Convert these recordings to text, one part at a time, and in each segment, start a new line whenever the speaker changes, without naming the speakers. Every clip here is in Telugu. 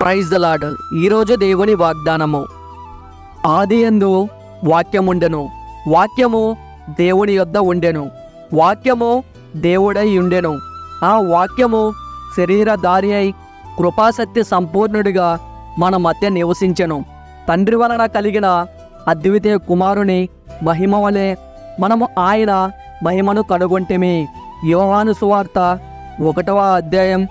ప్రైజ్ ద లాడ్ ఈరోజు దేవుని వాగ్దానము. ఆది ఎందు వాక్యముండెను. వాక్యము దేవుని యొద్ద ఉండెను. వాక్యము దేవుడై ఉండెను. ఆ వాక్యము శరీరధారి అయి కృపాశక్తి సంపూర్ణుడిగా మన మధ్య నివసించెను. తండ్రి వలన కలిగిన అద్వితీయ కుమారుని మహిమ వలె మనము ఆయన మహిమను కనుగొంటిమి. యోహాను సువార్త ఒకటవ అధ్యాయం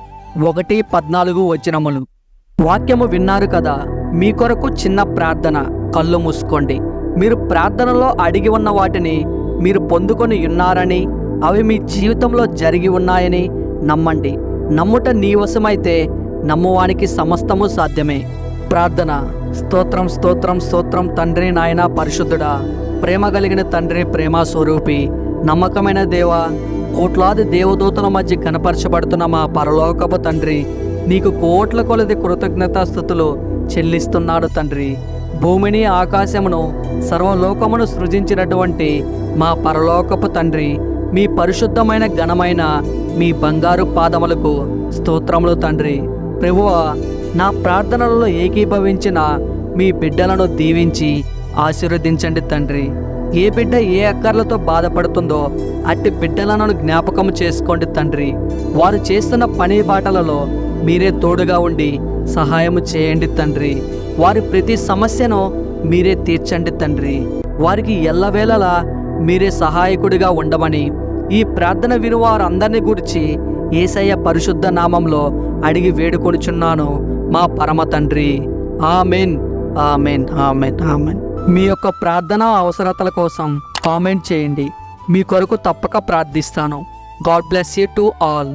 ఒకటి పద్నాలుగు వచ్చినములు వాక్యము విన్నారు కదా మీ కొరకు చిన్న ప్రార్థన. కళ్ళు మూసుకోండి. మీరు ప్రార్థనలో అడిగి ఉన్న వాటిని మీరు పొందుకొని ఉన్నారని అవి మీ జీవితంలో జరిగి ఉన్నాయని నమ్మండి. నమ్ముట నీ వశమైతే నమ్మువానికి సమస్తము సాధ్యమే. ప్రార్థన. స్తోత్రం స్తోత్రం స్తోత్రం తండ్రి నాయన పరిశుద్ధుడా. ప్రేమ కలిగిన తండ్రి ప్రేమ స్వరూపి. నమ్మకమైన దేవ కోట్లాది దేవదూతల మధ్య కనపరచబడుతున్న మా పరలోకపు తండ్రి నీకు కోట్ల కొలది కృతజ్ఞతాస్థుతులు చెల్లిస్తున్నాడు తండ్రి. భూమిని ఆకాశమును సర్వలోకమును సృజించినటువంటి మా పరలోకపు తండ్రి మీ పరిశుద్ధమైన ఘనమైన మీ బంగారు పాదములకు స్తోత్రములు తండ్రి. ప్రభువ నా ప్రార్థనలలో ఏకీభవించిన మీ బిడ్డలను దీవించి ఆశీర్వదించండి తండ్రి. ఏ బిడ్డ ఏ అక్కర్లతో బాధపడుతుందో అట్టి బిడ్డలను జ్ఞాపకం చేసుకోండి తండ్రి. వారు చేస్తున్న పని బాటలలో మీరే తోడుగా ఉండి సహాయము చేయండి తండ్రి. వారి ప్రతి సమస్యను మీరే తీర్చండి తండ్రి. వారికి ఎల్లవేళలా మీరే సహాయకుడిగా ఉండమని ఈ ప్రార్థన విను వారందరిని గురించి ఏసయ్య పరిశుద్ధ నామంలో అడిగి వేడుకొనుచున్నాను మా పరమ తండ్రి. Amen amen amen amen. మీ యొక్క ప్రార్థన అవసరతల కోసం కామెంట్ చేయండి. మీ కొరకు తప్పక ప్రార్థిస్తాను. God bless you to all.